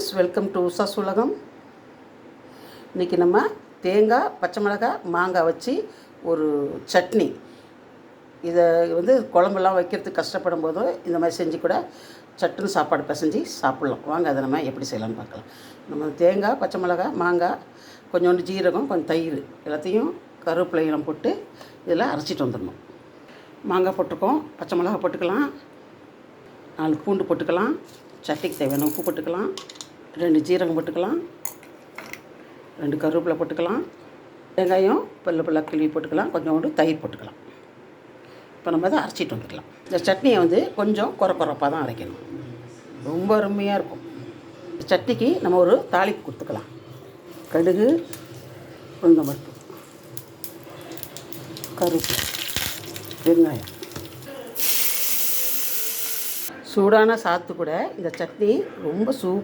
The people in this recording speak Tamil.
ஃப்ரெண்ட்ஸ் வெல்கம் டு உஷாஸ் உலகம் இன்றைக்கி நம்ம தேங்காய் பச்சை மிளகாய் மாங்காய் வச்சு ஒரு சட்னி. இதை வந்து குழம்புலாம் வைக்கிறதுக்கு கஷ்டப்படும் போது இந்த மாதிரி செஞ்சு கூட சட்டுன்னு சாப்பாடு பிசைஞ்சு சாப்பிட்லாம். வாங்க அதை நம்ம எப்படி செய்யலாம்னு பார்க்கலாம். நம்ம தேங்காய் பச்சை மிளகாய் மாங்காய் கொஞ்சோண்டு ஜீரகம் கொஞ்சம் தயிர் எல்லாத்தையும் கருவேப்பிலையெல்லாம் போட்டு இதில் அரைச்சிட்டு வந்துடணும். மாங்காய் போட்டிருக்கோம் பச்சை மிளகாய் போட்டுக்கலாம். நாலு பூண்டு போட்டுக்கலாம். சட்னிக்கு தேவையான உப்பு போட்டுக்கலாம். ரெண்டு ஜீரகம் போட்டுக்கலாம். ரெண்டு கருவேப்பிலை போட்டுக்கலாம். வெங்காயம் பல்ல பல்ல கிள்ளி போட்டுக்கலாம். கொஞ்சோண்டு தயிர் போட்டுக்கலாம். இப்போ நம்ம அதை அரைச்சிட்டு வந்துக்கலாம் இந்த சட்னியை வந்து கொஞ்சம் குறை குறைப்பாக தான் அரைக்கணும். ரொம்ப அருமையாக இருக்கும். இந்த சட்னிக்கு நம்ம ஒரு தாளிப்பு கொடுத்துக்கலாம். கடுகு உளுந்தம்பருப்பு கருப்பு வெங்காயம். சூடான சாத்து கூட இந்த சட்னி ரொம்ப சூப்